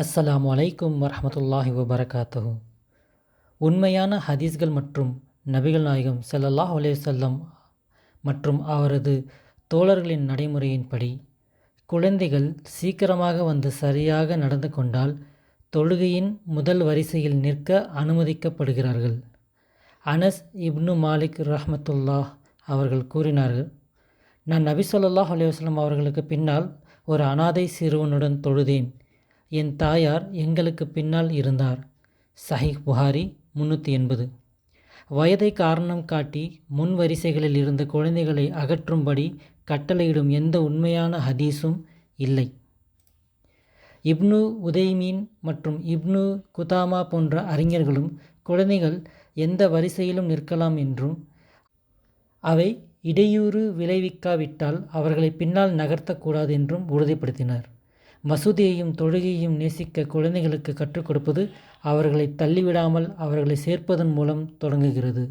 அஸ்ஸலாமு அலைக்கும் வரமத்துல்லாஹி வபரகாத்தஹு. உண்மையான ஹதீஸ்கள் மற்றும் நபிகள் நாயகம் செல்லல்லாஹ் அலைஹி மற்றும் அவரது தோழர்களின் நடைமுறையின்படி குழந்தைகள் சீக்கிரமாக வந்து சரியாக நடந்து கொண்டால் தொழுகையின் முதல் வரிசையில் நிற்க அனுமதிக்கப்படுகிறார்கள். அனஸ் இப்னு மாலிக் ரஹமத்துல்லாஹ் அவர்கள் கூறினார்கள் நான் நபி சொல்லாஹ் அலைஹி அவர்களுக்கு பின்னால் ஒரு அனாதை சிறுவனுடன் தொழுதேன். என் தாயார் எங்களுக்கு பின்னால் இருந்தார். சஹிஹ் புகாரி முன்னூற்றி எண்பது. வயதை காரணம் காட்டி முன் வரிசைகளில் இருந்த குழந்தைகளை அகற்றும்படி கட்டளையிடும் எந்த உண்மையான ஹதீஸும் இல்லை. இப்னு உதைமீன் மற்றும் இப்னு குதாமா போன்ற அறிஞர்களும் குழந்தைகள் எந்த வரிசையிலும் நிற்கலாம் என்றும் அவை இடையூறு விளைவிக்காவிட்டால் அவர்களை பின்னால் நகர்த்தக்கூடாது என்றும் உறுதிப்படுத்தினர். மசூதியையும் தொழுகையையும் நேசிக்க குழந்தைகளுக்கு கற்றுக் கொடுப்பது அவர்களை தள்ளிவிடாமல் அவர்களை சேர்ப்பதன் மூலம் தொடங்குகிறது.